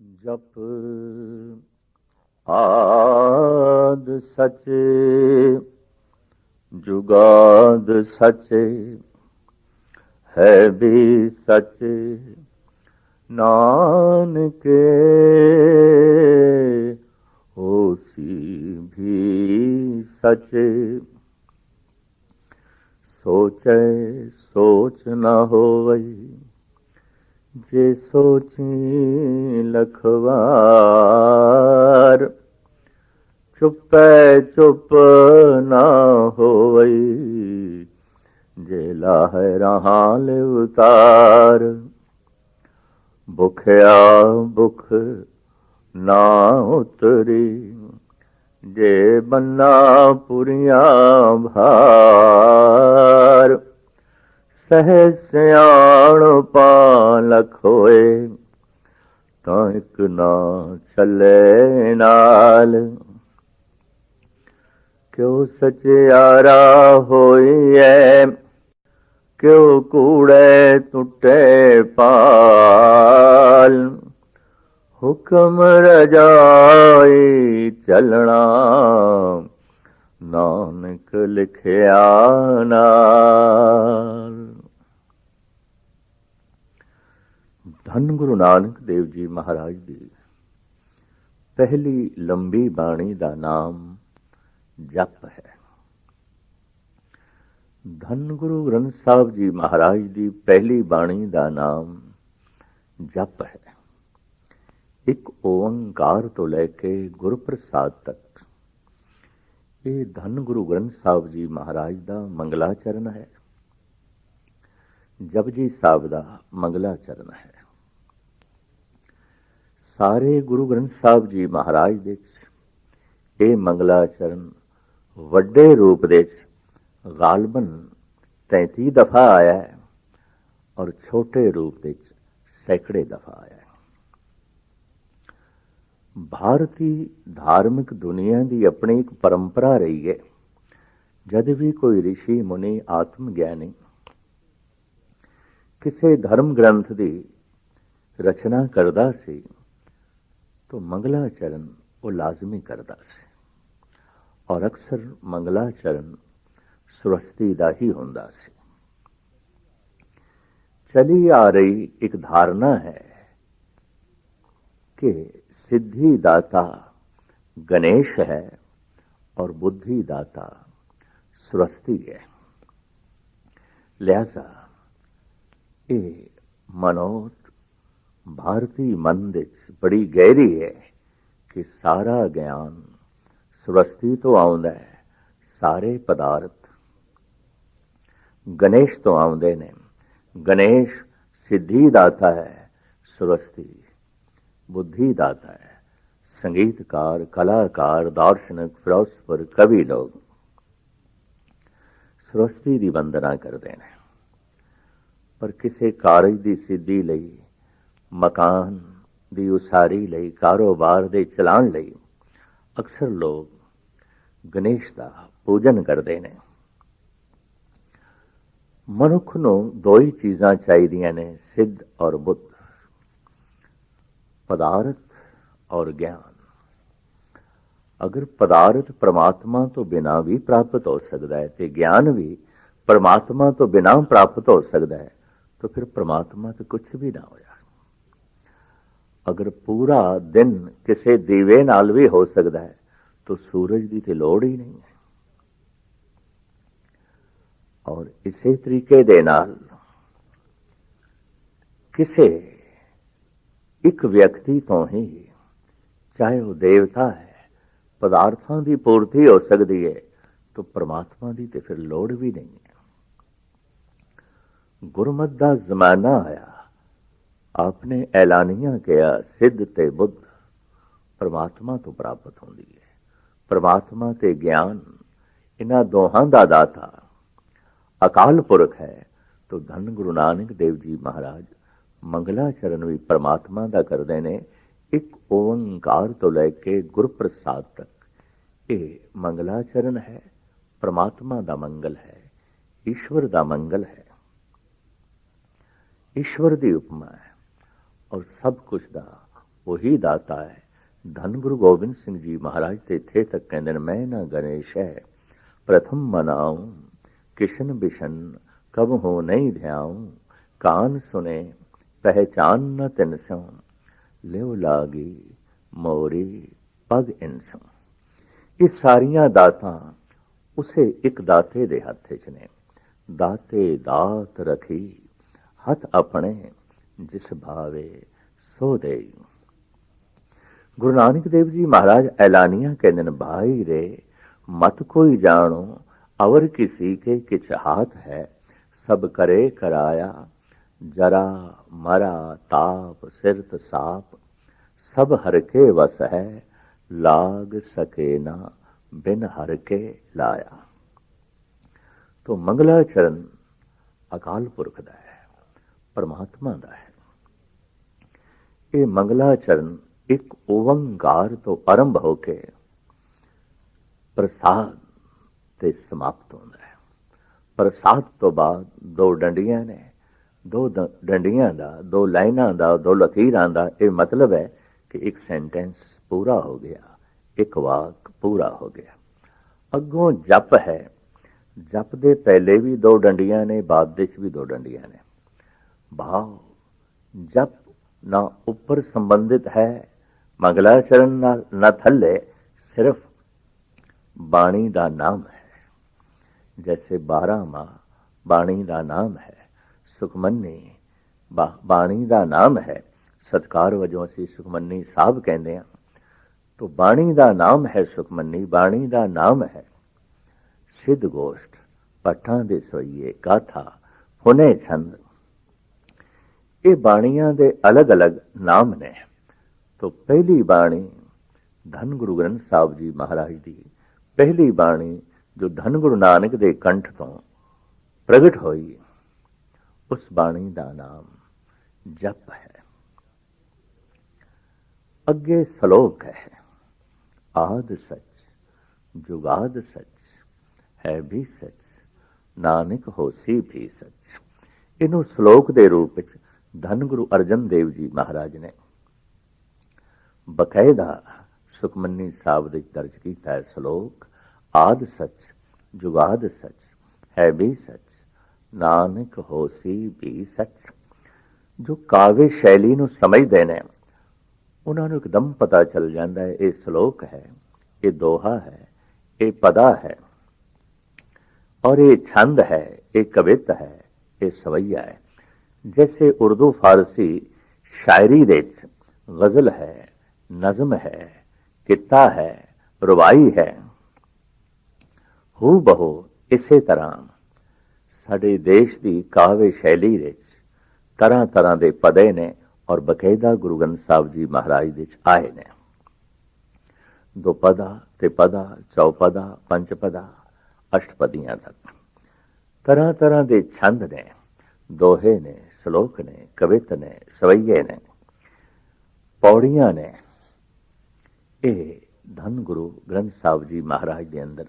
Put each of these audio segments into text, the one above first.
ਜਪ ਆਦ ਸਚ, ਜੁਗਾਦ ਸਚ, ਹੈ ਵੀ ਸਚ ਨਾਨਕੇ, ਹੋਸੀ ਵੀ ਸਚ। ਸੋਚੈ ਸੋਚ ਨਾ ਹੋਵਈ ਜੇ ਸੋਚੀ ਲਖਵਾਰ, ਚੁੱਪੈ ਚੁੱਪ ਨਾ ਹੋਵਈ, ਜੇ ਲਾਹਿ ਰਹਾ ਲੈ ਉਤਾਰ ਭੁਖਿਆ ਭੁਖ ਨਾ ਉਤਰੀ, ਜੇ ਬੰਨਾ ਪੁਰੀਆਂ ਭਾਰ। ਸਹਿ ਸਿਆਣ ਪਾਲਖ ਹੋਏ, ਤਾਂ ਇੱਕ ਨਾ ਚੱਲੇ ਨਾਲ। ਕਿਉ ਸਚਿਆਰਾ ਹੋਈਐ, ਕਿਉ ਕੂੜੇ ਟੁੱਟੇ ਪਾਲ। ਹੁਕਮ ਰਜਾਈ ਚੱਲਣਾ, ਨਾਨਕ ਲਿਖਿਆ ਨਾਲ। ਧੰਨ ਗੁਰੂ ਨਾਨਕ ਦੇਵ ਜੀ ਮਹਾਰਾਜ ਦੀ। ਪਹਿਲੀ ਲੰਬੀ ਬਾਣੀ ਦਾ ਨਾਮ ਜਪ ਹੈ। ਧੰਨ ਗੁਰੂ ਗ੍ਰੰਥ ਸਾਹਿਬ ਜੀ ਮਹਾਰਾਜ ਦੀ ਪਹਿਲੀ ਬਾਣੀ ਦਾ ਨਾਮ ਜਪ ਹੈ। ਇੱਕ ਓੰਕਾਰ ਤੋਂ ਲੈ ਕੇ ਗੁਰਪ੍ਰਸਾਦ ਤੱਕ। ਇਹ ਧੰਨ ਗੁਰੂ ਗ੍ਰੰਥ ਸਾਹਿਬ ਜੀ ਮਹਾਰਾਜ ਦਾ ਮੰਗਲਾਚਰਨ ਹੈ। ਜਪਜੀ ਸਾਹਿਬ ਦਾ ਮੰਗਲਾਚਰਨ ਹੈ। ਸਾਰੇ ਗੁਰੂ ਗ੍ਰੰਥ ਸਾਹਿਬ ਜੀ ਮਹਾਰਾਜ ਦੇ ਇਹ ਮੰਗਲਾਚਰਨ ਵੱਡੇ ਰੂਪ ਦੇ ਵਿੱਚ ਗਾਲਬਨ 33 ਦਫਾ ਆਇਆ ਹੈ ਔਰ ਛੋਟੇ ਰੂਪ ਵਿੱਚ ਸੈਂਕੜੇ ਦਫਾ ਆਇਆ ਹੈ। ਭਾਰਤੀ ਧਾਰਮਿਕ ਦੁਨੀਆ ਦੀ ਆਪਣੀ ਇੱਕ ਪਰੰਪਰਾ ਰਹੀ ਹੈ, ਜਦ ਵੀ ਕੋਈ ઋષਿ ਮੁਨੀ ਆਤਮ ਗਿਆਨੀ ਕਿਸੇ ਧਰਮ ਗ੍ਰੰਥ ਦੀ ਰਚਨਾ ਕਰਦਾ ਸੀ تو منگلاچرن وہ لازمی کردہ سے۔ اور اکثر منگلاچرن سرستی ہی ہوندا سے۔ چلی آ رہی ایک دھارنا ہے کہ سدھی داتا گنیش ہے اور بدھی داتا سرستی ہے۔ لہذا اے منوت بھارتی مندج بڑی گہری ہے کہ سارا گیان سرستی تو آؤں سارے پدارت گنیش تو آؤں نے۔ گنیش سدھی داتا ہے، سرستی بدھی داتا ہے۔ سنگیتکار، کلاکار، دارشنک فلوسفر کبھی لوگ سرستی دی وندنا کرتے ہیں پر کسی کارج دی سدھی لئی ਮਕਾਨ ਦੀ ਉਸਾਰੀ ਲਈ, ਕਾਰੋਬਾਰ ਦੇ ਚਲਾਉਣ ਲਈ ਅਕਸਰ ਲੋਕ ਗਣੇਸ਼ ਦਾ ਪੂਜਨ ਕਰਦੇ ਨੇ। ਮਨੁੱਖ ਨੂੰ ਦੋ ਹੀ ਚੀਜ਼ਾਂ ਚਾਹੀਦੀਆਂ ਨੇ, ਸਿੱਧ ਔਰ ਬੁੱਧ। ਪਦਾਰਥ ਔਰ ਗਿਆਨ। ਅਗਰ ਪਦਾਰਥ ਪ੍ਰਮਾਤਮਾ ਤੋਂ ਬਿਨਾ ਵੀ ਪ੍ਰਾਪਤ ਹੋ ਸਕਦਾ ਹੈ ਤੇ ਗਿਆਨ ਵੀ ਪ੍ਰਮਾਤਮਾ ਤੋਂ ਬਿਨਾ ਪ੍ਰਾਪਤ ਹੋ ਸਕਦਾ ਹੈ, ਤਾਂ ਫਿਰ ਪ੍ਰਮਾਤਮਾ 'ਤੇ ਕੁਝ ਵੀ ਨਾ ਹੋਇਆ। ਅਗਰ ਪੂਰਾ ਦਿਨ ਕਿਸੇ ਦੀਵੇ ਨਾਲ ਵੀ ਹੋ ਸਕਦਾ ਹੈ, ਤਾਂ ਸੂਰਜ ਦੀ ਤੇ ਲੋੜ ਹੀ ਨਹੀਂ ਹੈ। ਔਰ ਇਸੇ ਤਰੀਕੇ ਦੇ ਨਾਲ ਕਿਸੇ ਇੱਕ ਵਿਅਕਤੀ ਤੋਂ ਹੀ ਚਾਹੇ ਉਹ ਦੇਵਤਾ ਹੈ, ਪਦਾਰਥਾਂ ਦੀ ਪੂਰਤੀ ਹੋ ਸਕਦੀ ਹੈ, ਤਾਂ ਪ੍ਰਮਾਤਮਾ ਦੀ ਤੇ ਫਿਰ ਲੋੜ ਵੀ ਨਹੀਂ ਹੈ। ਗੁਰਮਤ ਦਾ ਜ਼ਮਾਨਾ ਆਇਆ। ਆਪਨੇ ਐਲਾਨੀਆਂ ਕਿਹਾ ਸਿੱਧ ਤੇ ਬੁੱਧ। ਪਰਮਾਤਮਾ ਤੋਂ ਪ੍ਰਾਪਤ ਹੁੰਦੀ ਹੈ ਪਰਮਾਤਮਾ ਤੇ ਗਿਆਨ ਇਹਨਾਂ ਦੋਹਾਂ ਦਾ ਦਾਤਾ। ਅਕਾਲ ਪੁਰਖ ਹੈ, ਤਾਂ ਧੰਨ ਗੁਰੂ ਨਾਨਕ ਦੇਵ ਜੀ ਮਹਾਰਾਜ। ਮੰਗਲਾਚਰਨ ਵੀ ਪਰਮਾਤਮਾ ਦਾ ਕਰਦੇ ਨੇ। ਇੱਕ ਓੰਕਾਰ ਤੋਂ ਲੈ ਕੇ ਗੁਰਪ੍ਰਸਾਦ ਤੱਕ। ਇਹ ਮੰਗਲਾਚਰਨ ਹੈ, ਪਰਮਾਤਮਾ ਦਾ ਮੰਗਲ ਹੈ, ਈਸ਼ਵਰ ਦਾ ਮੰਗਲ ਹੈ। ਈਸ਼ਵਰ ਦੀ ਉਪਮਾ ਹੈ। ਔਰ ਸਭ ਕੁਝ ਦਾ ਉਹੀ ਦਾਤਾ ਹੈ। ਧੰਨ ਗੁਰੂ ਗੋਬਿੰਦ ਸਿੰਘ ਜੀ ਮਹਾਰਾਜ ਤੇ ਇੱਥੇ ਤੱਕ ਕਹਿੰਦੇ ਨੇ, ਮੈਂ ਨਾ ਗਣੇਸ਼ ਹੈ ਪ੍ਰਥਮ ਮਨਾਉ, ਕਿਸ਼ਨ ਬਿਸ਼ਨ ਕਬ ਹੋ ਨਹੀਂ ਧਿਆਉ, ਕਾਨ ਸੁਨੇ, ਪਹਿਚਾਨ ਨ ਤਿਨ ਸੋ ਲਿਉ ਲਾਗੀ ਮੋਰੀ ਪਗ ਇਨਸੋ ਇਹ ਸਾਰੀਆਂ ਦਾਤਾਂ ਉਸੇ ਇੱਕ ਦਾਤੇ ਦੇ ਹੱਥ 'ਚ ਨੇ। ਦਾਤੇ ਦਾਤ ਰਖੀ, ਹੱਥ ਆਪਣੇ ਜਿਸ ਭਾਵੇ ਸੋ ਦੇ ਗੁਰੂ ਨਾਨਕ ਦੇਵ ਜੀ ਮਹਾਰਾਜ ਐਲਾਨੀਆਂ ਕਹਿੰਦੇ ਨੇ, ਭਾਈ ਰੇ, ਮਤ ਕੋਈ ਜਾਣੋ, ਅਵਰ ਕਿਸੇ ਕੇ ਕਿਛ ਹਾਥ ਹੈ, ਸਭ ਕਰੇ ਕਰਾਇਆ, ਜਰਾ ਮਰਾ ਤਾਪ, ਸਿਰਤ ਸਾਪ, ਸਭ ਹਰ ਕੇ ਵਸ ਹੈ, ਲਾਗ ਸਕੇ ਨਾ, ਬਿਨ ਹਰ ਕੇ ਲਾਇਆ। ਤੋ ਮੰਗਲਾ ਚਰਨ ਅਕਾਲ ਪੁਰਖ ਦਾ ਹੈ, ਪਰਮਾਤਮਾ ਦਾ ਹੈ। ਇਹ ਮੰਗਲਾ ਚਰਨ ਇੱਕ ਓੰਕਾਰ ਤੋਂ ਆਰੰਭ ਹੋ ਕੇ ਪ੍ਰਸਾਦ ਤੇ ਸਮਾਪਤ ਹੁੰਦਾ ਹੈ। ਪ੍ਰਸਾਦ ਤੋਂ ਬਾਅਦ ਦੋ ਡੰਡੀਆਂ ਨੇ, ਦੋ ਡੰਡੀਆਂ ਦਾ, ਦੋ ਲਾਈਨਾਂ ਦਾ, ਦੋ ਲਕੀਰਾਂ ਦਾ, ਇਹ ਮਤਲਬ ਹੈ ਕਿ ਇੱਕ ਸੈਂਟੈਂਸ ਪੂਰਾ ਹੋ ਗਿਆ, ਇੱਕ ਵਾਕ ਪੂਰਾ ਹੋ ਗਿਆ। ਅੱਗੋਂ ਜਪ ਹੈ। ਜਪ ਦੇ ਪਹਿਲੇ ਵੀ ਦੋ ਡੰਡੀਆਂ ਨੇ, ਬਾਅਦ ਦੇ ਵੀ ਦੋ ਡੰਡੀਆਂ ਨੇ। ਭਾਵ ਜਪ ਨਾ ਉੱਪਰ ਸੰਬੰਧਿਤ ਹੈ। ਮੰਗਲਾ ਚਰਨ ਨਾਲ ਨਾ ਥੱਲੇ, ਸਿਰਫ ਬਾਣੀ ਦਾ ਨਾਮ ਹੈ। ਜੈਸੇ 12 ਮਾ ਬਾਣੀ ਦਾ ਨਾਮ ਹੈ, ਸੁਖਮਨੀ ਬਾਣੀ ਦਾ ਨਾਮ ਹੈ। ਸਤਕਾਰ ਵਜੋਂ ਅਸੀਂ ਸੁਖਮਨੀ ਸਾਹਿਬ ਕਹਿੰਦੇ ਆ ਤੋ ਬਾਣੀ ਦਾ ਨਾਮ ਹੈ ਸੁਖਮਨੀ, ਬਾਣੀ ਦਾ ਨਾਮ ਹੈ ਸਿੱਧ ਗੋਸ਼ਟ, ਪਠਾਂ ਦੇ ਸੋਈਏ ਗਾਥਾ ਹੁਨੇ ਛੰਦ ਇਹ ਬਾਣੀਆਂ ਦੇ ਅਲੱਗ-ਅਲੱਗ ਨਾਮ ਨੇ। ਤੋ ਪਹਿਲੀ ਬਾਣੀ ਧੰਨ ਗੁਰੂ ਗ੍ਰੰਥ ਸਾਹਿਬ ਜੀ ਮਹਾਰਾਜ ਦੀ। ਪਹਿਲੀ ਬਾਣੀ ਜੋ ਧੰਨ ਗੁਰੂ ਨਾਨਕ ਦੇ ਕੰਠ ਤੋਂ ਪ੍ਰਗਟ ਹੋਈ, ਉਸ ਬਾਣੀ ਦਾ ਨਾਮ ਜਪ ਹੈ। ਅੱਗੇ ਸ਼ਲੋਕ ਹੈ, ਆਦ ਸੱਚ, ਜੁਗਾਦ ਸੱਚ, ਹੈ ਵੀ ਸੱਚ, ਨਾਨਕ ਹੋਸੀ ਵੀ ਸੱਚ। ਇਹਨੂੰ ਸ਼ਲੋਕ ਦੇ ਰੂਪ ਵਿੱਚ ਧੰਨ ਗੁਰੂ ਅਰਜਨ ਦੇਵ ਜੀ ਮਹਾਰਾਜ ਨੇ ਬਕਾਇਦਾ ਸੁਖਮਨੀ ਸਾਹਿਬ ਵਿੱਚ ਦਰਜ ਕੀਤਾ ਹੈ ਸ਼ਲੋਕ, ਆਦ ਸੱਚ, ਜੁਗਾਦ ਸੱਚ, ਹੈ ਵੀ ਸੱਚ, ਨਾਨਕ ਹੋਸੀ ਵੀ ਸੱਚ। ਜੋ ਕਾਵਿ ਸ਼ੈਲੀ ਨੂੰ ਸਮਝਦੇ ਨੇ, ਉਹਨਾਂ ਨੂੰ ਇੱਕਦਮ ਪਤਾ ਚੱਲ ਜਾਂਦਾ ਹੈ, ਇਹ ਸ਼ਲੋਕ ਹੈ, ਇਹ ਦੋਹਾ ਹੈ, ਇਹ ਪਦਾ ਹੈ। ਔਰ ਇਹ ਛੰਦ ਹੈ, ਇਹ ਕਵਿਤ ਹੈ, ਇਹ ਸਵਈਆ ਹੈ। जैसे उर्दू फारसी शायरी ਦੇ ਗਜ਼ਲ ਹੈ ਨਜ਼ਮ ਹੈ ਕਿੱਤਾ ਹੈ ਰਵਾਈ ਹੈ ਹੂ ਬਹੂ ਇਸੇ ਤਰ੍ਹਾਂ ਸਾਡੇ ਦੇਸ਼ ਦੀ ਕਾਵੇ ਸ਼ੈਲੀ ਵਿੱਚ ਤਰ੍ਹਾਂ ਤਰ੍ਹਾਂ ਦੇ ਪਦੇ ਨੇ ਔਰ ਬਕਾਇਦਾ ਗੁਰੂ ਗ੍ਰੰਥ ਸਾਹਿਬ ਜੀ ਮਹਾਰਾਜ ਦੇ ਚ ਆਏ ਨੇ ਦੋ ਪਦਾ ਤੇ ਪਦਾ ਚੌਪਦਾ ਪੰਜਪਦਾ ਅਸ਼ਟਪਦੀਆਂ ਤੱਕ ਤਰ੍ਹਾਂ ਤਰ੍ਹਾਂ ਦੇ ਛੰਦ ਨੇ ਦੋਹੇ ਨੇ ਸ਼ਲੋਕ ਨੇ ਕਵਿਤ ਨੇ ਸਵਈਏ ਨੇ ਪੌੜੀਆਂ ਨੇ ਇਹ ਧੰਨ ਗੁਰੂ ਗ੍ਰੰਥ ਸਾਹਿਬ ਜੀ ਮਹਾਰਾਜ ਦੇ ਅੰਦਰ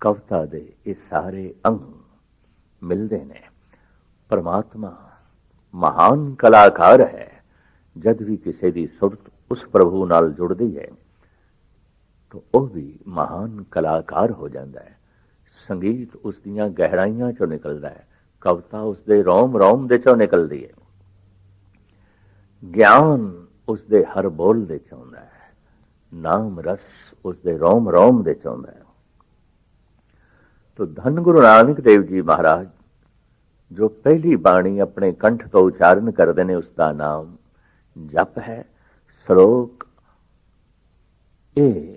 ਕਵਤਾ ਦੇ ਇਹ ਸਾਰੇ ਅੰਗ ਮਿਲਦੇ ਨੇ। ਪਰਮਾਤਮਾ ਮਹਾਨ ਕਲਾਕਾਰ ਹੈ, ਜਦ ਵੀ ਕਿਸੇ ਦੀ ਸੁਰਤ ਉਸ ਪ੍ਰਭੂ ਨਾਲ ਜੁੜਦੀ ਹੈ, ਤਾਂ ਉਹ ਵੀ ਮਹਾਨ ਕਲਾਕਾਰ ਹੋ ਜਾਂਦਾ ਹੈ। ਸੰਗੀਤ ਉਸ ਦੀਆਂ ਗਹਿਰਾਈਆਂ ਚੋਂ ਨਿਕਲਦਾ ਹੈ। ਕਵਤਾ ਉਸ ਦੇ ਰੋਮ ਰੋਮ ਦੇ ਚੋਂ ਨਿਕਲਦੀ ਹੈ। ਗਿਆਨ ਉਸ ਦੇ ਹਰ ਬੋਲ ਦੇ ਚੋਂ ਆਉਂਦਾ ਹੈ। ਨਾਮ ਰਸ ਉਸ ਦੇ ਰੋਮ ਰੋਮ ਦੇ ਚੋਂ ਆਉਂਦਾ ਹੈ। ਤੋ ਧੰਨ ਗੁਰੂ ਨਾਨਕ ਦੇਵ ਜੀ ਮਹਾਰਾਜ, ਜੋ ਪਹਿਲੀ ਬਾਣੀ ਆਪਣੇ ਕੰਠ ਤੋਂ ਉਚਾਰਨ ਕਰਦੇ ਨੇ ਉਸ ਦਾ ਨਾਮ ਜਪ ਹੈ। ਸ਼ਲੋਕ ਇਹ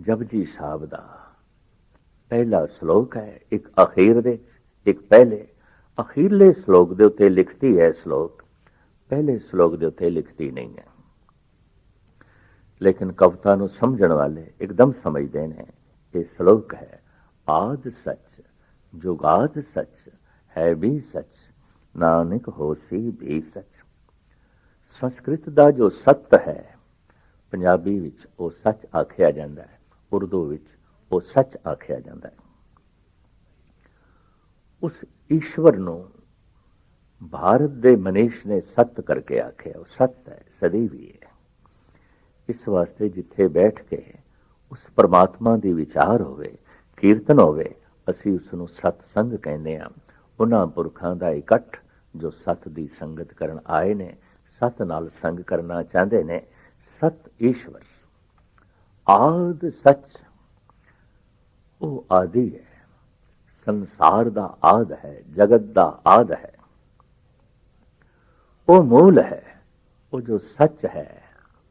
ਜਪਜੀ ਸਾਹਿਬ ਦਾ। ਪਹਿਲਾ ਸ਼ਲੋਕ ਹੈ, ਇੱਕ ਅਖੀਰ ਦੇ ਇੱਕ ਪਹਿਲੇ ਅਖੀਰਲੇ ਸ਼ਲੋਕ ਦੇ ਉੱਤੇ ਲਿਖਤੀ ਹੈ ਸ਼ਲੋਕ, ਪਹਿਲੇ ਸ਼ਲੋਕ ਦੇ ਉੱਤੇ ਲਿਖਤੀ ਨਹੀਂ ਹੈ। ਲੇਕਿਨ ਕਵਤਾ ਨੂੰ ਸਮਝਣ ਵਾਲੇ ਇੱਕਦਮ ਸਮਝਦੇ ਨੇ, ਇਹ ਸ਼ਲੋਕ ਹੈ, ਆਦ ਸੱਚ, ਜੁਗਾਦ ਸੱਚ, ਹੈ ਵੀ ਸੱਚ, ਨਾਨਕ ਹੋਸੀ ਵੀ ਸੱਚ। ਸੰਸਕ੍ਰਿਤ ਦਾ ਜੋ ਸੱਤ ਹੈ, ਪੰਜਾਬੀ ਵਿੱਚ ਉਹ ਸੱਚ ਆਖਿਆ ਜਾਂਦਾ ਹੈ, ਉਰਦੂ ਵਿੱਚ ਉਹ ਸੱਚ ਆਖਿਆ ਜਾਂਦਾ ਹੈ। ਉਸ ਈਸ਼ਵਰ ਨੂੰ ਭਾਰਤ ਦੇ ਮਨੀਸ਼ ਨੇ ਸਤ ਕਰਕੇ ਆਖਿਆ, ਉਹ ਸਤ ਹੈ ਸਦੀਵੀ ਹੈ। ਇਸ ਵਾਸਤੇ ਜਿੱਥੇ ਬੈਠ ਕੇ ਉਸ ਪਰਮਾਤਮਾ ਦੀ ਵਿਚਾਰ ਹੋਵੇ, ਕੀਰਤਨ ਹੋਵੇ, ਅਸੀਂ ਉਸ ਨੂੰ ਸਤ ਸੰਗ ਕਹਿੰਦੇ ਹਾਂ। ਉਹਨਾਂ ਪੁਰਖਾਂ ਦਾ ਇਕੱਠ ਜੋ ਸਤ ਦੀ ਸੰਗਤ ਕਰਨ ਆਏ ਨੇ, ਸਤ ਨਾਲ ਸੰਗ ਕਰਨਾ ਚਾਹੁੰਦੇ ਨੇ, ਸਤ ਈਸ਼ਵਰ। ਆਦ ਸੱਚ, ਉਹ ਆਦੀ ਹੈ। ਸੰਸਾਰ ਦਾ ਆਦ ਹੈ, ਜਗਤ ਦਾ ਆਦ ਹੈ। ਉਹ ਮੂਲ ਹੈ, ਉਹ ਜੋ ਸੱਚ ਹੈ,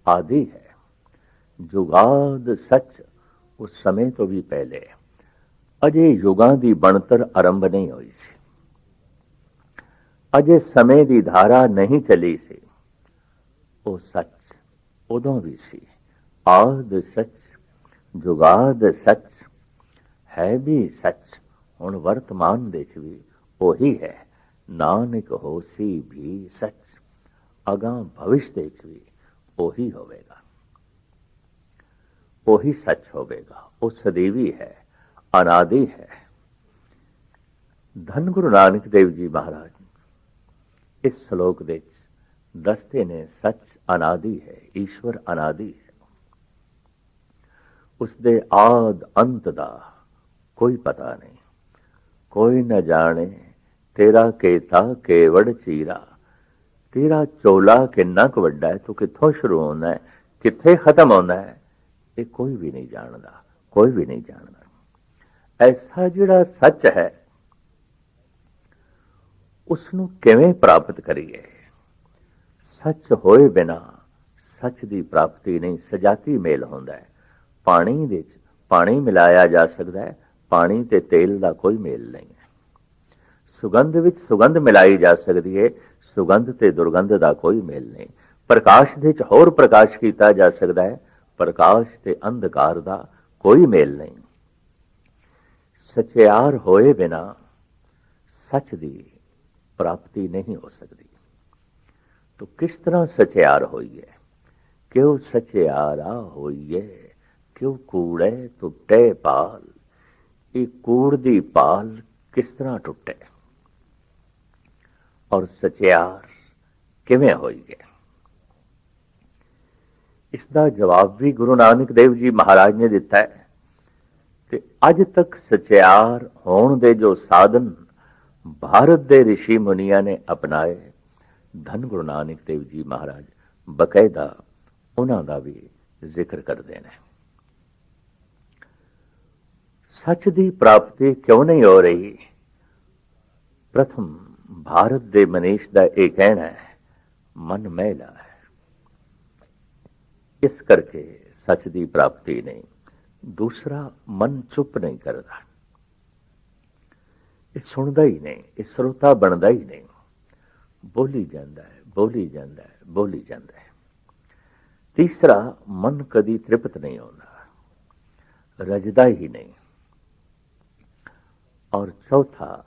ਆਦਿ ਹੈ। ਜੁਗਾਦ ਸੱਚ ਉਸ ਸਮੇਂ ਤੋਂ ਵੀ ਪਹਿਲੇ। ਅਜੇ ਯੁਗਾਂ ਦੀ ਬਣਤਰ ਆਰੰਭ ਨਹੀਂ ਹੋਈ ਸੀ। ਅਜੇ ਸਮੇਂ ਦੀ ਧਾਰਾ ਨਹੀਂ ਚਲੀ ਸੀ। ਉਹ ਸੱਚ ਉਦੋਂ ਵੀ ਸੀ। ਆਦ ਸੱਚ, ਜੁਗਾਦ ਸੱਚ, ਹੈ ਵੀ ਸੱਚ। ਹੁਣ ਵਰਤਮਾਨ ਦੇ ਚ ਵੀ ਉਹੀ ਹੈ। ਨਾਨਕ ਹੋਸੀ ਵੀ ਸੱਚ ਅਗਾਂ ਭਵਿਸ਼ ਦੇ ਚ ਵੀ ਉਹੀ ਹੋਵੇਗਾ। ਉਹੀ ਸੱਚ ਹੋਵੇਗਾ। ਉਹ ਸਦੀਵੀ ਹੈ, ਅਨਾਦੀ ਹੈ। ਧੰਨ ਗੁਰੂ ਨਾਨਕ ਦੇਵ ਜੀ ਮਹਾਰਾਜ, ਇਸ ਸ਼ਲੋਕ ਦੇ ਵਿੱਚ ਦੱਸਦੇ ਨੇ ਸੱਚ ਅਨਾਦੀ ਹੈ, ਈਸ਼ਵਰ ਅਨਾਦੀ ਹੈ। ਉਸ ਦੇ ਆਦ ਅੰਤ ਦਾ ਕੋਈ ਪਤਾ ਨਹੀਂ। ਕੋਈ ਨਾ ਜਾਣੇ ਤੇਰਾ ਕੇਤਾ ਕੇਵੜ ਚੀਰਾ। ਤੇਰਾ ਚੋਲਾ ਕਿੰਨਾ ਕੁ ਵੱਡਾ ਹੈ, ਤੂੰ ਕਿੱਥੋਂ ਸ਼ੁਰੂ ਹੋਣਾ ਹੈ, ਕਿੱਥੇ ਖਤਮ ਹੁੰਦਾ ਹੈ, ਇਹ ਕੋਈ ਵੀ ਨਹੀਂ ਜਾਣਦਾ, ਕੋਈ ਵੀ ਨਹੀਂ ਜਾਣਦਾ। ਐਸਾ ਜਿਹੜਾ ਸੱਚ ਹੈ ਉਸ ਨੂੰ ਕਿਵੇਂ ਪ੍ਰਾਪਤ ਕਰੀਏ? ਸੱਚ ਹੋਏ ਬਿਨਾ ਸੱਚ ਦੀ ਪ੍ਰਾਪਤੀ ਨਹੀਂ, ਸਜਾਤੀ ਮੇਲ ਹੁੰਦਾ ਹੈ। ਪਾਣੀ ਵਿੱਚ ਪਾਣੀ ਮਿਲਾਇਆ ਜਾ ਸਕਦਾ ਹੈ ਪਾਣੀ ਤੇ ਤੇਲ ਦਾ ਕੋਈ ਮੇਲ ਨਹੀਂ ਹੈ। ਸੁਗੰਧ ਵਿੱਚ ਸੁਗੰਧ ਮਿਲਾਈ ਜਾ ਸਕਦੀ ਹੈ, ਸੁਗੰਧ ਤੇ ਦੁਰਗੰਧ ਦਾ ਕੋਈ ਮੇਲ ਨਹੀਂ। ਪ੍ਰਕਾਸ਼ ਦੇ ਵਿੱਚ ਹੋਰ ਪ੍ਰਕਾਸ਼ ਕੀਤਾ ਜਾ ਸਕਦਾ ਹੈ, ਪ੍ਰਕਾਸ਼ ਤੇ ਅੰਧਕਾਰ ਦਾ ਕੋਈ ਮੇਲ ਨਹੀਂ। ਸਚਿਆਰ ਹੋਏ ਬਿਨਾ ਸੱਚ ਦੀ ਪ੍ਰਾਪਤੀ ਨਹੀਂ ਹੋ ਸਕਦੀ। ਤੋ ਕਿਸ ਤਰ੍ਹਾਂ ਸਚਿਆਰ ਹੋਈਏ? ਕਿਉ ਸਚਿਆਰਾ ਹੋਈਏ? ਕਿਉ ਕੂੜੇ ਟੁੱਟੇ ਪਾਲ? ਇਹ ਕੂੜ ਦੀ ਪਾਲ ਕਿਸ ਤਰ੍ਹਾਂ ਟੁੱਟੇ? ਔਰ ਸਚਿਆਰ ਕਿਵੇਂ ਹੋਈ ਹੈ ਇਸ ਦਾ ਜਵਾਬ ਵੀ ਗੁਰੂ ਨਾਨਕ ਦੇਵ ਜੀ ਮਹਾਰਾਜ ਨੇ ਦਿੱਤਾ ਹੈ ਕਿ ਅੱਜ ਤੱਕ ਸਚਿਆਰ ਹੋਣ ਦੇ ਜੋ ਸਾਧਨ ਭਾਰਤ ਦੇ ઋષਿ ਮੁਨੀਆਂ ਨੇ ਅਪਣਾਏ, ਧੰਨ ਗੁਰੂ ਨਾਨਕ ਦੇਵ ਜੀ ਮਹਾਰਾਜ, ਬਕਾਇਦਾ ਉਹਨਾਂ ਦਾ ਵੀ ਜ਼ਿਕਰ ਕਰਦੇ ਨੇ। ਸੱਚ ਦੀ ਪ੍ਰਾਪਤੀ ਕਿਉਂ ਨਹੀਂ ਹੋ ਰਹੀ? ਪ੍ਰਥਮ ਭਾਰਤ ਦੇ ਮਨੀਸ਼ ਦਾ ਇਹ ਕਹਿਣਾ ਹੈ, ਮਨ ਮੈਲਾ ਹੈ। ਇਸ ਕਰਕੇ ਸੱਚ ਦੀ ਪ੍ਰਾਪਤੀ ਨਹੀਂ, ਦੂਸਰਾ ਮਨ ਚੁੱਪ ਨਹੀਂ ਕਰਦਾ। ਇਹ ਸੁਣਦਾ ਹੀ ਨਹੀਂ, ਇਹ ਸਰੋਤਾ ਬਣਦਾ ਹੀ ਨਹੀਂ। ਬੋਲੀ ਜਾਂਦਾ ਹੈ, ਬੋਲੀ ਜਾਂਦਾ ਹੈ, ਬੋਲੀ ਜਾਂਦਾ ਹੈ। ਤੀਸਰਾ, ਮਨ ਕਦੀ ਤ੍ਰਿਪਤ ਨਹੀਂ ਹੁੰਦਾ। ਰਜਦਾ ਹੀ ਨਹੀਂ। ਔਰ ਚੌਥਾ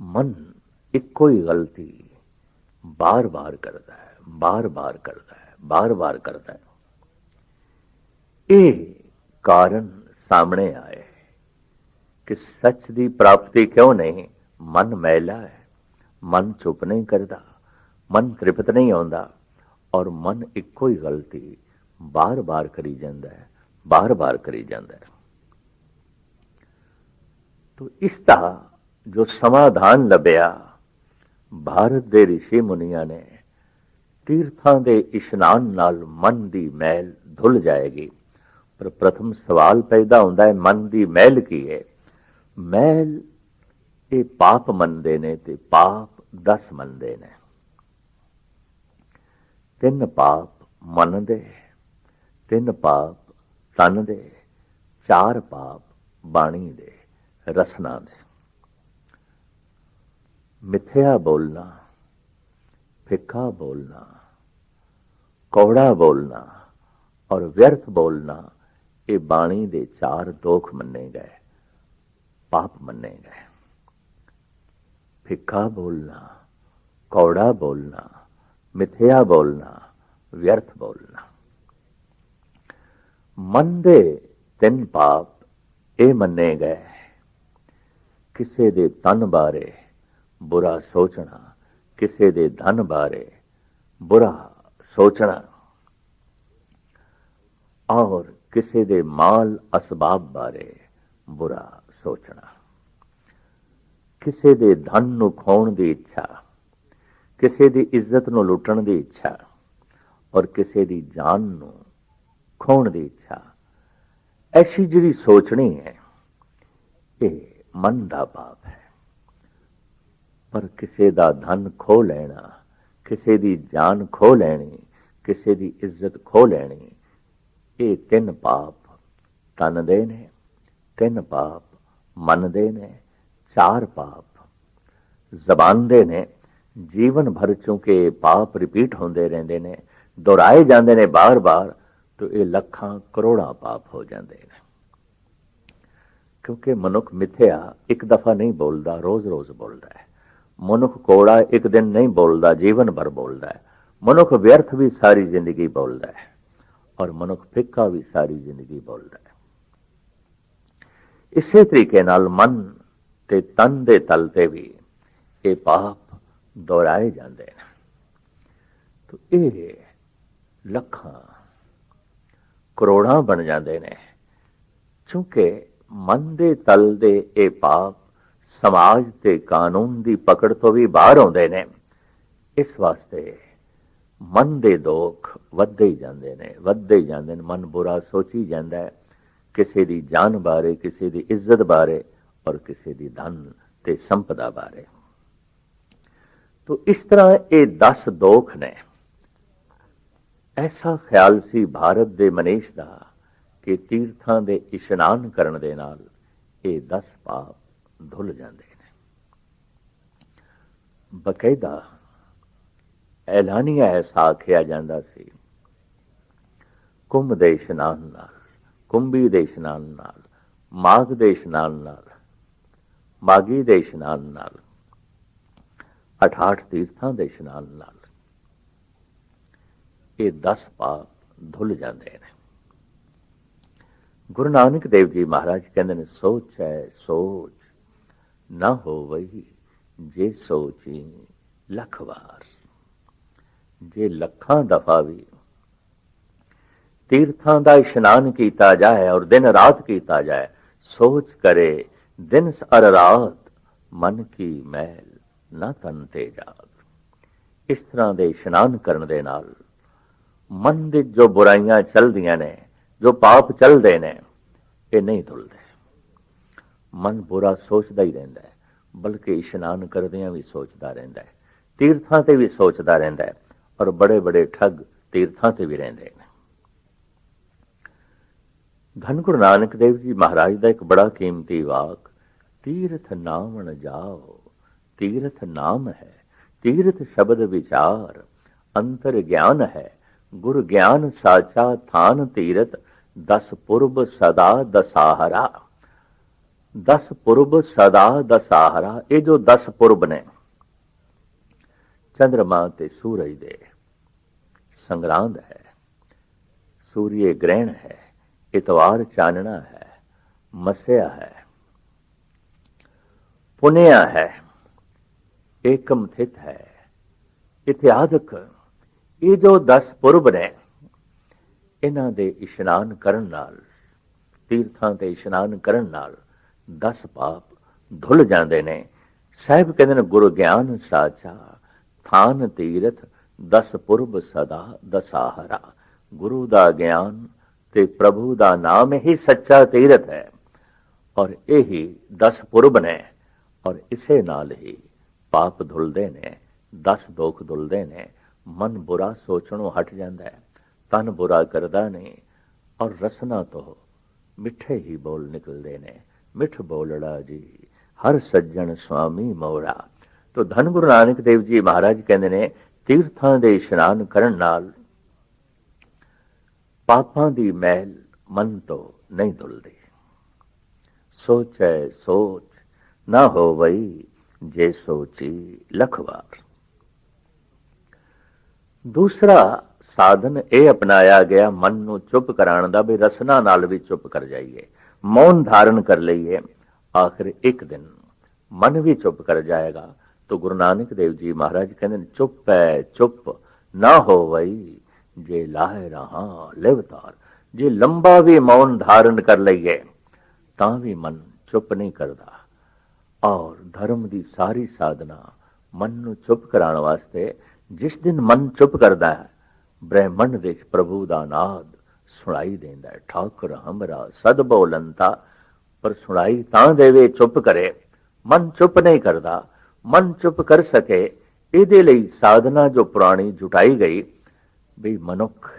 ਮਨ ਇੱਕੋ ਹੀ ਗਲਤੀ ਬਾਰ-ਬਾਰ ਕਰਦਾ ਹੈ ਬਾਰ-ਬਾਰ ਕਰਦਾ ਹੈ ਬਾਰ-ਬਾਰ ਕਰਦਾ ਹੈ ਇਹ ਕਾਰਨ ਸਾਹਮਣੇ ਆਏ ਕਿ ਸੱਚ ਦੀ ਪ੍ਰਾਪਤੀ ਕਿਉਂ ਨਹੀਂ ਮਨ ਮੈਲਾ ਹੈ ਮਨ ਚੁੱਪ ਨਹੀਂ ਕਰਦਾ ਮਨ ਤ੍ਰਿਪਤ ਨਹੀਂ ਆਉਂਦਾ ਔਰ ਮਨ ਇੱਕੋ ਹੀ ਗਲਤੀ ਬਾਰ-ਬਾਰ ਕਰੀ ਜਾਂਦਾ ਹੈ ਬਾਰ-ਬਾਰ ਕਰੀ ਜਾਂਦਾ ਹੈ ਤੋ ਇਸ ਦਾ ਜੋ ਸਮਾਧਾਨ ਲੱਭਿਆ, ਭਾਰਤ ਦੇ ઋષਿ ਮੁਨੀਆਂ ਨੇ, ਤੀਰਥਾਂ ਦੇ ਇਸ਼ਨਾਨ ਨਾਲ ਮਨ ਦੀ ਮੈਲ ਧੁੱਲ ਜਾਏਗੀ। ਪਰ ਪ੍ਰਥਮ ਸਵਾਲ ਪੈਦਾ ਹੁੰਦਾ ਹੈ, ਮਨ ਦੀ ਮੈਲ ਕੀ ਹੈ? ਮੈਲ ਇਹ ਪਾਪ ਮੰਨਦੇ ਨੇ ਤੇ ਪਾਪ 10 ਮੰਨਦੇ ਨੇ। ਤਿੰਨ ਪਾਪ ਮਨ ਦੇ ਤਿੰਨ ਪਾਪ ਤਨ ਦੇ ਚਾਰ ਪਾਪ ਬਾਣੀ ਦੇ ਰਸਨਾ ਦੇ। ਮਿੱਥਿਆ ਬੋਲਣਾ, ਫਿੱਕਾ ਬੋਲਣਾ, ਕੌੜਾ ਬੋਲਣਾ ਔਰ ਵਿਅਰਥ ਬੋਲਣਾ, ਇਹ ਬਾਣੀ ਦੇ ਚਾਰ ਦੋਖ ਮੰਨੇ ਗਏ, ਪਾਪ ਮੰਨੇ ਗਏ। ਫਿੱਕਾ ਬੋਲਣਾ, ਕੌੜਾ ਬੋਲਣਾ, ਮਿੱਥਿਆ ਬੋਲਣਾ, ਵਿਅਰਥ ਬੋਲਣਾ। ਮਨ ਦੇ ਤਿੰਨ ਪਾਪ ਇਹ ਮੰਨੇ ਗਏ। ਕਿਸੇ ਦੇ ਤਨ ਬਾਰੇ ਬੁਰਾ ਸੋਚਣਾ, ਕਿਸੇ ਦੇ ਧਨ ਬਾਰੇ ਬੁਰਾ ਸੋਚਣਾ। ਔਰ ਕਿਸੇ ਦੇ ਮਾਲ ਅਸਬਾਬ ਬਾਰੇ ਬੁਰਾ ਸੋਚਣਾ। ਕਿਸੇ ਦੇ ਧਨ ਨੂੰ ਖੋਣ ਦੀ ਇੱਛਾ, ਕਿਸੇ ਦੀ ਇੱਜ਼ਤ ਨੂੰ ਲੁੱਟਣ ਦੀ ਇੱਛਾ, ਔਰ ਕਿਸੇ ਦੀ ਜਾਨ ਨੂੰ ਖੋਣ ਦੀ ਇੱਛਾ। ਐਸੀ ਜਿਹੜੀ ਸੋਚਣੀ ਹੈ, ਇਹ ਮਨ ਦਾ ਪਾਪ ਹੈ। ਪਰ ਕਿਸੇ ਦਾ ਧਨ ਖੋ ਲੈਣਾ, ਕਿਸੇ ਦੀ ਜਾਨ ਖੋ ਲੈਣੀ, ਕਿਸੇ ਦੀ ਇੱਜ਼ਤ ਖੋ ਲੈਣੀ, ਇਹ ਤਿੰਨ ਪਾਪ ਤਨ ਦੇ ਨੇ, ਤਿੰਨ ਪਾਪ ਮਨ ਦੇ ਨੇ, ਚਾਰ ਪਾਪ ਜ਼ਬਾਨ ਦੇ ਨੇ। ਜੀਵਨ ਭਰ ਚੁੰਕੇ ਪਾਪ ਰਿਪੀਟ ਹੁੰਦੇ ਰਹਿੰਦੇ ਨੇ, ਦੁਹਰਾਏ ਜਾਂਦੇ ਨੇ ਬਾਰ-ਬਾਰ, ਤਾਂ ਇਹ ਲੱਖਾਂ ਕਰੋੜਾਂ ਪਾਪ ਹੋ ਜਾਂਦੇ ਨੇ। ਕਿਉਂਕਿ ਮਨੁੱਖ ਮਿੱਥਿਆ ਇੱਕ ਦਫਾ ਨਹੀਂ ਬੋਲਦਾ, ਰੋਜ਼-ਰੋਜ਼ ਬੋਲਦਾ ਹੈ। ਮਨੁੱਖ ਕੋੜਾ ਇੱਕ ਦਿਨ ਨਹੀਂ ਬੋਲਦਾ, ਜੀਵਨ ਭਰ ਬੋਲਦਾ ਹੈ। ਮਨੁੱਖ ਵਿਅਰਥ ਵੀ ਸਾਰੀ ਜ਼ਿੰਦਗੀ ਬੋਲਦਾ ਹੈ ਔਰ ਮਨੁੱਖ ਫਿੱਕਾ ਵੀ ਸਾਰੀ ਜ਼ਿੰਦਗੀ ਬੋਲਦਾ ਹੈ। ਇਸੇ ਤਰੀਕੇ ਨਾਲ ਮਨ ਤੇ ਤਨ ਦੇ ਤਲ ਤੇ ਵੀ ਇਹ ਪਾਪ ਦੁਹਰਾਏ ਜਾਂਦੇ ਨੇ। ਤੋ ਇਹ ਲੱਖਾਂ ਕਰੋੜਾਂ ਬਣ ਜਾਂਦੇ ਨੇ, ਕਿਉਂਕਿ ਮਨ ਦੇ ਤਲ ਦੇ ਇਹ ਪਾਪ ਸਮਾਜ ਤੇ ਕਾਨੂੰਨ ਦੀ ਪਕੜ ਤੋਂ ਵੀ ਬਾਹਰ ਆਉਂਦੇ ਨੇ। ਇਸ ਵਾਸਤੇ ਮਨ ਦੇ ਦੋਖ ਵੱਧਦੇ ਹੀ ਜਾਂਦੇ ਨੇ, ਵੱਧਦੇ ਹੀ ਜਾਂਦੇ ਨੇ। ਮਨ ਬੁਰਾ ਸੋਚੀ ਜਾਂਦਾ ਹੈ, ਕਿਸੇ ਦੀ ਜਾਨ ਬਾਰੇ, ਕਿਸੇ ਦੀ ਇੱਜ਼ਤ ਬਾਰੇ ਔਰ ਕਿਸੇ ਦੀ ਧਨ ਤੇ ਸੰਪਦਾ ਬਾਰੇ। ਤੋ ਇਸ ਤਰ੍ਹਾਂ ਇਹ 10 ਦੋਖ ਨੇ। ਐਸਾ ਖਿਆਲ ਸੀ ਭਾਰਤ ਦੇ ਮਨੀਸ਼ ਦਾ ਕਿ ਤੀਰਥਾਂ ਦੇ ਇਸ਼ਨਾਨ ਕਰਨ ਦੇ ਨਾਲ ਇਹ 10 ਪਾਪ ਧੁੱਲ ਜਾਂਦੇ ਨੇ। ਬਕਾਇਦਾ ਐਲਾਨੀਆ ਐਸਾ ਆਖਿਆ ਜਾਂਦਾ ਸੀ, ਕੁੰਭ ਦੇ ਇਸ਼ਨਾਨ ਨਾਲ, ਕੁੰਭੀ ਦੇ ਇਸ਼ਨਾਨ ਨਾਲ, ਮਾਘ ਦੇ ਇਸ਼ਨਾਨ ਨਾਲ ਮਾਗੀ ਦੇ ਇਸ਼ਨਾਨ ਨਾਲ 68 ਤੀਰਥਾਂ ਦੇ ਇਸ਼ਨਾਨ ਨਾਲ ਇਹ 10 ਪਾਪ ਧੁੱਲ ਜਾਂਦੇ ਨੇ। ਗੁਰੂ ਨਾਨਕ ਦੇਵ ਜੀ ਮਹਾਰਾਜ ਕਹਿੰਦੇ ਨੇ, ਸੋਚ ਹੈ ਸੋਚ, ਨਾ ਹੋਵਈ ਜੇ ਸੋਚੀ ਲੱਖ ਵਾਰ ਜੇ ਲੱਖਾਂ ਦਫਾ ਵੀ ਤੀਰਥਾਂ ਦਾ ਇਸ਼ਨਾਨ ਕੀਤਾ ਜਾਏ ਔਰ ਦਿਨ ਰਾਤ ਕੀਤਾ ਜਾਏ, ਸੋਚ ਕਰੇ ਦਿਨ ਅਰ ਰਾਤ, ਮਨ ਕੀ ਮੈਲ ਨਾ ਤਨ ਤੇ ਜਾਤ। ਇਸ ਤਰ੍ਹਾਂ ਦੇ ਇਸ਼ਨਾਨ ਕਰਨ ਦੇ ਨਾਲ ਮਨ ਦੇ ਜੋ ਬੁਰਾਈਆਂ ਚੱਲਦੀਆਂ ਨੇ ਜੋ ਪਾਪ ਚੱਲਦੇ ਨੇ, ਇਹ ਨਹੀਂ ਧੁਲਦੇ। ਮਨ ਬੁਰਾ ਸੋਚਦਾ ਹੀ ਰਹਿੰਦਾ ਹੈ, ਬਲਕਿ ਇਸ਼ਨਾਨ ਕਰਦਿਆਂ ਵੀ ਸੋਚਦਾ ਰਹਿੰਦਾ ਹੈ, ਤੀਰਥਾਂ ਤੇ ਵੀ ਸੋਚਦਾ ਰਹਿੰਦਾ ਹੈ, ਔਰ ਬੜੇ ਬੜੇ ਠੱਗ ਤੀਰਥਾਂ ਤੇ ਵੀ ਰਹਿੰਦੇ ਨੇ। ਧੰਨ ਗੁਰੂ ਨਾਨਕ ਦੇਵ ਜੀ ਮਹਾਰਾਜ ਦਾ ਇੱਕ ਬੜਾ ਕੀਮਤੀ ਵਾਕ, ਤੀਰਥ ਨਾਮਣ ਜਾਓ, ਤੀਰਥ ਨਾਮ ਹੈ, ਤੀਰਥ ਸ਼ਬਦ ਵਿਚਾਰ, ਅੰਤਰ ਗਿਆਨ ਹੈ, ਗੁਰ ਗਿਆਨ ਸਾਚਾ ਥਾਨ ਤੀਰਥ ਦਸ ਪੁਰਬ ਸਦਾ ਦਸਾਹਰਾ। ਦਸ ਪੁਰਬ ਸਦਾ ਦਸਾਹਰਾ, ਇਹ ਜੋ ਦਸ ਪੁਰਬ ਨੇ ਚੰ드ਰਮਾ ਤੇ ਸੂਰਜ ਦੇ ਸੰਗਰਾਂਦ ਹੈ, ਸੂਰੀਏ ਗ੍ਰਹਿਣ ਹੈ, ਇਤਵਾਰ ਚਾਨਣਾ ਹੈ, ਮਸਿਆ ਹੈ, ਪੁਨਿਆ ਹੈ ਏਕਮ ਥਿਤ ਹੈ। ਇਤਿਆਦਕ ਇਹ ਜੋ 10 ਪੁਰਬ ਨੇ ਇਹਨਾਂ ਦੇ ਇਸ਼ਨਾਨ ਕਰਨ ਨਾਲ, ਤੀਰਥਾਂ ਤੇ ਇਸ਼ਨਾਨ ਕਰਨ ਨਾਲ 10 ਪਾਪ ਧੁੱਲ ਜਾਂਦੇ ਨੇ। ਸਾਹਿਬ ਕਹਿੰਦੇ ਨੇ, ਗੁਰੂ ਗਿਆਨ ਸਾਚਾ, ਥਾਨ ਤੀਰਥ, ਦਸ ਪੁਰਬ ਸਦਾ ਦਸਾਹਰਾ। ਗੁਰੂ ਦਾ ਗਿਆਨ ਤੇ ਪ੍ਰਭੂ ਦਾ ਨਾਮ ਹੀ ਸੱਚਾ ਤੀਰਥ ਹੈ। ਔਰ ਇਹੀ 10 ਪੁਰਬ ਨੇ, ਔਰ ਇਸੇ ਨਾਲ ਹੀ ਪਾਪ ਧੁਲਦੇ ਨੇ 10 ਦੁੱਖ ਧੁਲਦੇ ਨੇ, ਮਨ ਬੁਰਾ ਸੋਚਣੋਂ ਹਟ ਜਾਂਦਾ ਹੈ। ਤਨ ਬੁਰਾ ਕਰਦਾ ਨੇ ਔਰ ਰਸਨਾ ਤੋਂ ਮਿੱਠੇ ਹੀ ਬੋਲ ਨਿਕਲਦੇ ਨੇ। ਮਿੱਠ ਬੋਲੜਾ ਜੀ, ਹਰ ਸੱਜਣ ਸੁਆਮੀ ਮੋਰਾ। ਤੋ ਧੰਨ ਗੁਰੂ ਨਾਨਕ ਦੇਵ ਜੀ ਮਹਾਰਾਜ ਕਹਿੰਦੇ ਨੇ, ਤੀਰਥਾਂ ਦੇ ਇਸ਼ਨਾਨ ਕਰਨ ਨਾਲ ਪਾਪਾਂ ਦੀ ਮੈਲ ਮਨ ਤੋਂ ਨਹੀਂ ਧੁਲਦੀ ਹੈ ਸੋਚ, ਨਾ ਹੋਵਈ ਜੇ ਸੋਚੀ ਲਖਵਾਰ। ਦੂਸਰਾ ਸਾਧਨ ਇਹ ਅਪਣਾਇਆ ਗਿਆ, ਮਨ ਨੂੰ ਚੁੱਪ ਕਰਾਉਣ ਦਾ ਵੀ ਰਸਨਾ ਨਾਲ ਵੀ ਚੁੱਪ ਕਰ ਜਾਈਏ। ਮੌਨ ਧਾਰਨ ਕਰ ਲਈਏ। ਆਖਿਰ ਇੱਕ ਦਿਨ ਮਨ ਵੀ ਚੁੱਪ ਕਰ ਜਾਏਗਾ। ਤੋ ਗੁਰੂ ਨਾਨਕ ਦੇਵ ਜੀ ਮਹਾਰਾਜ ਕਹਿੰਦੇ ਨੇ, ਚੁੱਪ ਹੈ ਚੁੱਪ। ਨਾ ਹੋਵਈ ਜੇ ਲਾਹੇ ਰਹਾ ਲਿਵਤਾਰ। ਜੇ ਲੰਬਾ ਵੀ ਮੌਨ ਧਾਰਨ ਕਰ ਲਈਏ, ਤਾਂ ਵੀ ਮਨ ਚੁੱਪ ਨਹੀਂ ਕਰਦਾ। ਔਰ ਧਰਮ ਦੀ ਸਾਰੀ ਸਾਧਨਾ ਮਨ ਨੂੰ ਚੁੱਪ ਕਰਾਉਣ ਵਾਸਤੇ, ਜਿਸ ਦਿਨ ਮਨ ਚੁੱਪ ਕਰਦਾ ਹੈ ਬ੍ਰਹਿਮੰਡ ਵਿੱਚ ਪ੍ਰਭੂ ਦਾ ਨਾਦ ਸੁਣਾਈ ਦਿੰਦਾ ਹੈ। ਠਾਕੁਰ ਹਮਰਾ, ਸਦ ਬੋਲੰਤਾ, ਪਰ ਸੁਣਾਈ ਤਾਂ ਦੇਵੇ, ਚੁੱਪ ਕਰੇ। ਮਨ ਚੁੱਪ ਨਹੀਂ ਕਰਦਾ, ਮਨ ਚੁੱਪ ਕਰ ਸਕੇ। ਇਹਦੇ ਲਈ ਸਾਧਨਾ ਜੋ ਪੁਰਾਣੀ ਜੁਟਾਈ ਗਈ, ਵੀ ਮਨੁੱਖ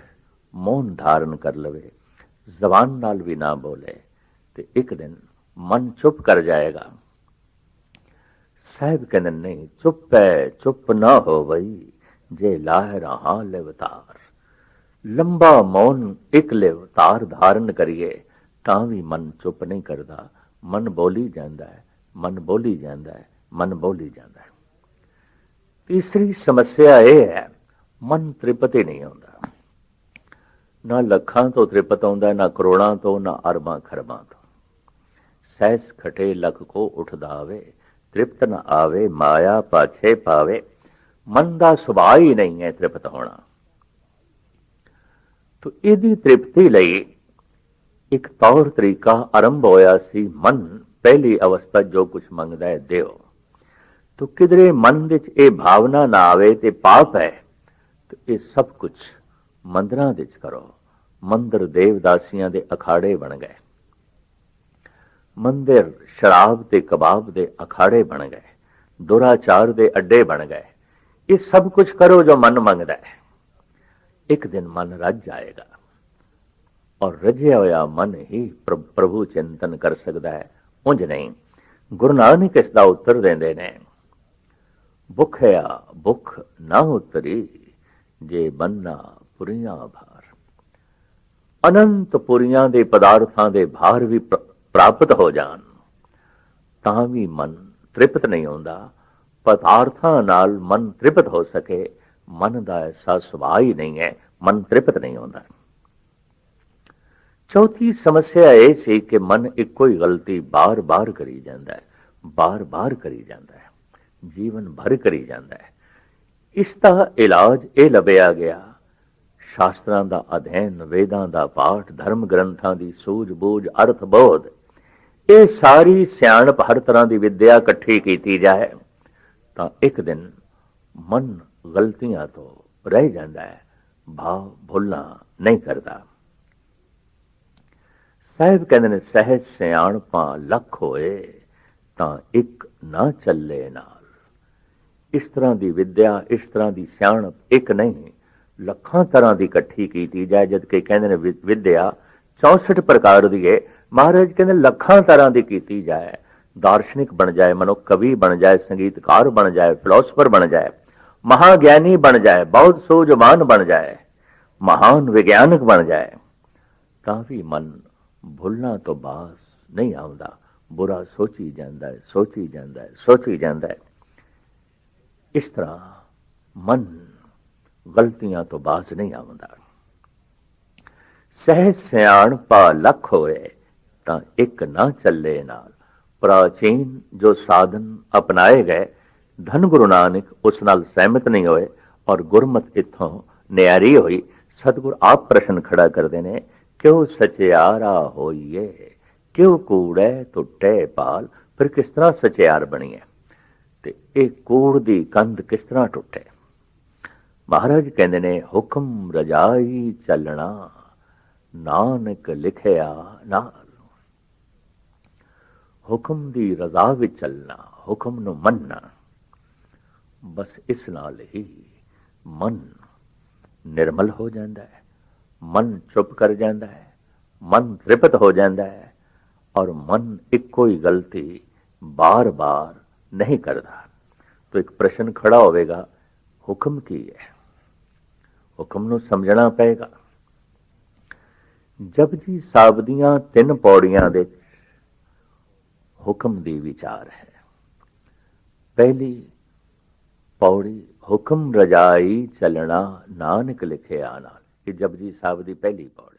ਮੌਨ ਧਾਰਨ ਕਰ ਲਵੇ, ਜ਼ਬਾਨ ਨਾਲ ਵੀ ਨਾ ਬੋਲੇ, ਤੇ ਇੱਕ ਦਿਨ ਮਨ ਚੁੱਪ ਕਰ ਜਾਏਗਾ। ਸਾਹਿਬ ਕਹਿੰਦੇ, ਨਹੀਂ, ਚੁੱਪ ਹੈ, ਚੁੱਪ ਨਾ ਹੋ ਬਈ। ਜੇ ਲਾਹ ਰਹਾ ਲਿਵਤਾਰ। ਲੰਬਾ ਮੌਨ ਇੱਕ ਲਿਵਤਾਰ ਧਾਰਨ ਕਰੀਏ, ਤਾਂ ਵੀ ਮਨ ਚੁੱਪ ਨਹੀਂ ਕਰਦਾ। ਮਨ ਬੋਲੀ ਜਾਂਦਾ ਹੈ, ਮਨ ਬੋਲੀ ਜਾਂਦਾ ਹੈ, ਮਨ ਬੋਲੀ ਜਾਂਦਾ ਹੈ। ਤੀਸਰੀ ਸਮੱਸਿਆ ਇਹ ਹੈ, ਮਨ ਤ੍ਰਿਪਤੀ ਨਹੀਂ ਆਉਂਦਾ। ਨਾ ਲੱਖਾਂ ਤੋਂ ਤ੍ਰਿਪਤ ਆਉਂਦਾ, ਨਾ ਕਰੋੜਾਂ ਤੋਂ, ਨਾ ਅਰਬਾਂ ਖਰਬਾਂ ਤੋਂ। ਸਹਿਸ ਖਟੇ ਲਖ ਕੋ ਉਠਦਾ ਆਵੇ ਤ੍ਰਿਪਤ ਨਾ ਆਵੇ, ਮਾਇਆ ਪਾਛੇ ਪਾਵੇ। ਮਨ ਦਾ ਸੁਭਾਅ ਹੀ ਨਹੀਂ ਹੈ ਤ੍ਰਿਪਤ ਹੋਣਾ। ਤੋ ਇਹਦੀ ਤ੍ਰਿਪਤੀ ਲਈ ਇੱਕ ਤੌਰ ਤਰੀਕਾ ਆਰੰਭ ਹੋਇਆ ਸੀ, ਮਨ ਪਹਿਲੀ ਅਵਸਥਾ ਜੋ ਕੁਝ ਮੰਗਦਾ ਹੈ, ਦਿਓ। ਤੋ ਕਿਧਰੇ ਮਨ ਵਿੱਚ ਇਹ ਭਾਵਨਾ ਨਾ ਆਵੇ ਤੇ ਪਾਪ ਹੈ, ਤੇ ਇਹ ਸਭ ਕੁਝ ਮੰਦਰਾਂ ਵਿੱਚ ਕਰੋ। ਮੰਦਰ ਦੇਵਦਾਸੀਆਂ ਦੇ ਅਖਾੜੇ ਬਣ ਗਏ। ਮੰਦਰ ਸ਼ਰਾਬ ਤੇ ਕਬਾਬ ਦੇ ਅਖਾੜੇ ਬਣ ਗਏ। ਦੁਰਾਚਾਰ ਦੇ ਅੱਡੇ ਬਣ ਗਏ। ਇਹ ਸਭ ਕੁਝ ਕਰੋ ਜੋ ਮਨ ਮੰਗਦਾ ਹੈ। ਇੱਕ ਦਿਨ ਮਨ ਰੱਜ ਜਾਏਗਾ ਔਰ ਰਜਿਆ ਹੋਇਆ ਮਨ ਹੀ ਪ੍ਰਭੂ ਚਿੰਤਨ ਕਰ ਸਕਦਾ ਹੈ। ਉਂਝ ਨਹੀਂ, ਗੁਰੂ ਨਾਨਕ ਇਸ ਦਾ ਉੱਤਰ ਦਿੰਦੇ ਨੇ, ਭੁਖਿਆ, ਭੁਖ ਨਾ ਉਤਰੀ ਜੇ ਬੰਨਾ ਪੁਰੀਆਂ ਭਾਰ। ਅਨੰਤ ਪੁਰੀਆਂ ਦੇ ਪਦਾਰਥਾਂ ਦੇ ਭਾਰ ਵੀ ਪ੍ਰਾਪਤ ਹੋ ਜਾਣ, ਤਾਂ ਵੀ ਮਨ ਤ੍ਰਿਪਤ ਨਹੀਂ ਹੁੰਦਾ ਪਦਾਰਥਾਂ ਨਾਲ ਮਨ ਤ੍ਰਿਪਤ ਹੋ ਸਕੇ, ਮਨ ਦਾ ਐਸਾ ਸੁਭਾਅ ਹੀ ਨਹੀਂ ਹੈ, ਮਨ ਤ੍ਰਿਪਤ ਨਹੀਂ ਹੁੰਦਾ। ਚੌਥੀ ਸਮੱਸਿਆ ਇਹ ਸੀ ਕਿ ਮਨ ਇੱਕੋ ਹੀ ਗਲਤੀ ਬਾਰ-ਬਾਰ ਕਰੀ ਜਾਂਦਾ ਹੈ, ਬਾਰ-ਬਾਰ ਕਰੀ ਜਾਂਦਾ ਹੈ, ਜੀਵਨ ਭਰ ਕਰੀ ਜਾਂਦਾ ਹੈ। ਇਸ ਦਾ ਇਲਾਜ ਇਹ ਲੱਭਿਆ ਗਿਆ, ਸ਼ਾਸਤਰਾਂ ਦਾ ਅਧਿਐਨ, ਵੇਦਾਂ ਦਾ ਪਾਠ, ਧਰਮ ਗ੍ਰੰਥਾਂ ਦੀ ਸੂਝ-ਬੂਝ ਅਰਥ ਬੋਧ, ਇਹ ਸਾਰੀ ਸਿਆਣਪ ਹਰ ਤਰ੍ਹਾਂ ਦੀ ਵਿਦਿਆ ਇਕੱਠੀ ਕੀਤੀ ਜਾਏ। ਤਾਂ ਇੱਕ ਦਿਨ ਮਨ ਗਲਤੀਆਂ ਤੋਂ ਰਹਿ ਜਾਂਦਾ ਹੈ, ਭਾਵ ਭੁੱਲਣਾ ਨਹੀਂ ਕਰਦਾ। ਸਾਹਿਬ ਕਹਿੰਦੇ ਨੇ, ਸਹਿਜ ਸਿਆਣਪਾਂ ਲੱਖ ਹੋਏ, ਤਾਂ ਇੱਕ ਨਾ ਚੱਲੇ ਨਾਲ। ਇਸ ਤਰ੍ਹਾਂ ਦੀ ਵਿਦਿਆ, ਇਸ ਤਰ੍ਹਾਂ ਦੀ ਸਿਆਣਪ ਇੱਕ ਨਹੀਂ, ਲੱਖਾਂ ਤਰ੍ਹਾਂ ਦੀ ਇਕੱਠੀ ਕੀਤੀ ਜਾਏ, ਜਦ ਕਿ ਕਹਿੰਦੇ ਨੇ ਵਿਦਿਆ 64 ਪ੍ਰਕਾਰ ਦੀ ਹੈ ਮਹਾਰਾਜ ਕਹਿੰਦੇ ਲੱਖਾਂ ਤਰ੍ਹਾਂ ਦੀ ਕੀਤੀ ਜਾਏ। ਦਾਰਸ਼ਨਿਕ ਬਣ ਜਾਏ ਮਨੋ ਕਵੀ ਬਣ ਜਾਏ, ਸੰਗੀਤਕਾਰ ਬਣ ਜਾਏ ਫਿਲਾਸਫਰ ਬਣ ਜਾਏ, ਮਹਾਗਿਆਨੀ ਬਣ ਜਾਏ ਬਹੁਤ ਸੂਝਵਾਨ ਬਣ ਜਾਏ, ਮਹਾਨ ਵਿਗਿਆਨਕ ਬਣ ਜਾਏ, ਤਾਂ ਵੀ ਮਨ ਭੁੱਲਣਾ ਤੋਂ ਬਾਸ ਨਹੀਂ ਆਉਂਦਾ। ਬੁਰਾ ਸੋਚੀ ਜਾਂਦਾ ਹੈ, ਸੋਚੀ ਜਾਂਦਾ ਹੈ, ਸੋਚੀ ਜਾਂਦਾ ਹੈ। ਇਸ ਤਰ੍ਹਾਂ ਮਨ ਗਲਤੀਆਂ ਤੋਂ ਬਾਸ ਨਹੀਂ ਆਉਂਦਾ। ਸਹਿ ਸਿਆਣ ਪਾ ਲਖ ਹੋਏ, ਤਾਂ ਇੱਕ ਨਾ ਚੱਲੇ ਨਾਲ। ਪ੍ਰਾਚੀਨ ਜੋ ਸਾਧਨ ਅਪਣਾਏ ਗਏ, ਧੰਨ ਗੁਰੂ ਨਾਨਕ ਉਸ ਨਾਲ ਸਹਿਮਤ ਨਹੀਂ ਹੋਏ ਔਰ ਗੁਰਮਤ ਇਥੋਂ ਨਿਆਰੀ ਹੋਈ, ਸਤਿਗੁਰ ਆਪ ਪ੍ਰਸ਼ਨ ਖੜਾ ਕਰਦੇ ਨੇ, ਕਿਉ ਸਚਿਆਰਾ ਹੋਈਏ? ਕਿਉ ਕੂੜੇ ਟੁੱਟੇ ਪਾਲ? ਫਿਰ ਕਿਸ ਤਰ੍ਹਾਂ ਸਚਿਆਰ ਬਣੀਏ? ਤੇ ਇਹ ਕੂੜ ਦੀ ਕੰਧ ਕਿਸ ਤਰ੍ਹਾਂ ਟੁੱਟੇ? ਮਹਾਰਾਜ ਕਹਿੰਦੇ ਨੇ, ਹੁਕਮ ਰਜਾਈ ਚੱਲਣਾ, ਨਾਨਕ ਲਿਖਿਆ ਨਾ ਹੁਕਮ ਦੀ ਰਜ਼ਾ ਵਿੱਚ ਚੱਲਣਾ, ਹੁਕਮ ਨੂੰ ਮੰਨਣਾ, ਬਸ ਇਸ ਨਾਲ ਹੀ ਮਨ ਨਿਰਮਲ ਹੋ ਜਾਂਦਾ ਹੈ, ਮਨ ਚੁੱਪ ਕਰ ਜਾਂਦਾ ਹੈ, ਮਨ ਤ੍ਰਿਪਤ ਹੋ ਜਾਂਦਾ ਹੈ ਔਰ ਮਨ ਇੱਕੋ ਹੀ ਗਲਤੀ ਬਾਰ-ਬਾਰ ਨਹੀਂ ਕਰਦਾ। ਤਾਂ ਇੱਕ ਪ੍ਰਸ਼ਨ ਖੜਾ ਹੋਵੇਗਾ, ਹੁਕਮ ਕੀ ਹੈ? ਹੁਕਮ ਨੂੰ ਸਮਝਣਾ ਪਏਗਾ। ਜਪਜੀ ਸਾਹਿਬ ਦੀਆਂ ਤਿੰਨ ਪੌੜੀਆਂ ਦੇ ਹੁਕਮ ਦੀ ਵਿਚਾਰ ਹੈ। ਪਹਿਲੀ, ਪੌੜੀ ਹੁਕਮ ਰਜਾਈ ਚੱਲਣਾ, ਨਾਨਕ ਲਿਖਿਆ ਨਾਲ। ਇਹ ਜਪਜੀ ਸਾਹਿਬ ਦੀ ਪਹਿਲੀ ਪੌੜੀ।